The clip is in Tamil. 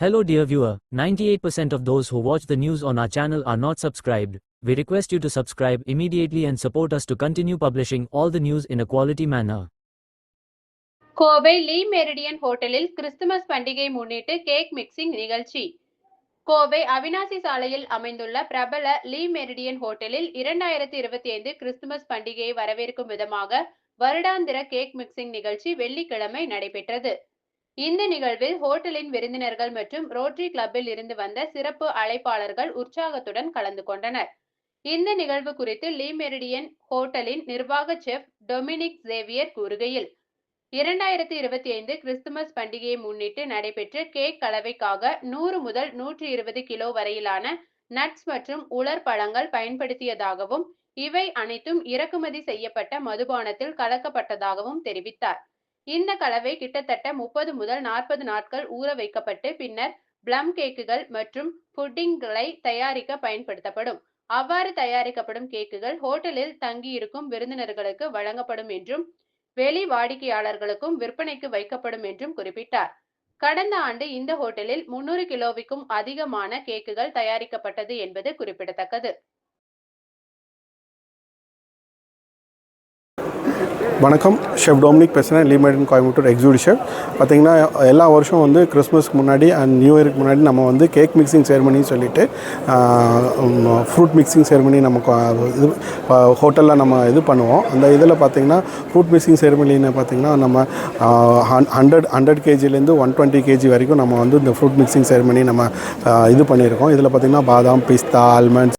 Hello dear viewer, 98% of those who watch the news on our channel are not subscribed. We request you to subscribe immediately and support us to continue publishing all the news in a quality manner. Kovai Le Meridien ஹோட்டலில் கிறிஸ்துமஸ் பண்டிகை முன்னிட்டு கேக் மிக்சிங் நிகழ்ச்சி கோவை அவினாசி சாலையில் அமைந்துள்ள பிரபல லீ மெரிடியன் ஹோட்டலில் இரண்டாயிரத்தி இருபத்தி ஐந்து கிறிஸ்துமஸ் பண்டிகையை வரவேற்கும் விதமாக வருடாந்திர கேக் மிக்சிங் நிகழ்ச்சி வெள்ளிக்கிழமை நடைபெற்றது. இந்த நிகழ்வில் ஹோட்டலின் விருந்தினர்கள் மற்றும் ரோட்டரி கிளப்பில் இருந்து வந்த சிறப்பு அழைப்பாளர்கள் உற்சாகத்துடன் கலந்து கொண்டனர். இந்த நிகழ்வு குறித்து லீ மெரிடியன் ஹோட்டலின் நிர்வாக செஃப் டொமினிக் சேவியர் கூறுகையில் இரண்டாயிரத்தி இருபத்தி ஐந்து கிறிஸ்துமஸ் பண்டிகையை முன்னிட்டு நடைபெற்ற கேக் கலவைக்காக நூறு முதல் நூற்றி இருபது கிலோ வரையிலான நட்ஸ் மற்றும் உலர் பழங்கள் பயன்படுத்தியதாகவும் இவை அனைத்தும் இறக்குமதி செய்யப்பட்ட மதுபானத்தில் கலக்கப்பட்டதாகவும் தெரிவித்தார். இந்த கலவை கிட்டத்தட்ட முப்பது முதல் நாற்பது நாட்கள் ஊற வைக்கப்பட்டு பின்னர் பிளம் கேக்குகள் மற்றும் புட்டிங்களை தயாரிக்க பயன்படுத்தப்படும். அவ்வாறு தயாரிக்கப்படும் கேக்குகள் ஹோட்டலில் தங்கியிருக்கும் விருந்தினர்களுக்கு வழங்கப்படும் என்றும் வெளி வாடிக்கையாளர்களுக்கும் விற்பனைக்கு வைக்கப்படும் என்றும் குறிப்பிட்டார். கடந்த ஆண்டு இந்த ஹோட்டலில் முன்னூறு கிலோவிற்கும் அதிகமான கேக்குகள் தயாரிக்கப்பட்டது என்பது குறிப்பிடத்தக்கது. வணக்கம். ஷெஃப் டொமினிக் பேசுகிறேன் லீமேடன் கோயம்புத்தூர் எக்ஸிக்யூட்டிவ் ஷெஃப் பார்த்தீங்கன்னா எல்லா வருஷம் வந்து கிறிஸ்மஸ்க்கு முன்னாடி அண்ட் நியூ இயருக்கு முன்னாடி நம்ம வந்து கேக் மிக்சிங் செரமனின்னு சொல்லிட்டு ஃப்ரூட் மிக்சிங் செரமனி நம்ம இது ஹோட்டலில் நம்ம இது பண்ணுவோம். அந்த இதில் பார்த்தீங்கன்னா ஃப்ரூட் மிக்சிங் செரமனின்னு பார்த்தீங்கன்னா நம்ம ஹண்ட்ரட் ஹண்ட்ரட் கேஜிலேருந்து ஒன் டுவெண்ட்டி கேஜி வரைக்கும் நம்ம வந்து இந்த ஃப்ரூட் மிக்சிங் செரமனி நம்ம இது பண்ணியிருக்கோம். இதில் பார்த்தீங்கன்னா பாதாம் பிஸ்தா ஆல்மண்ட்ஸ்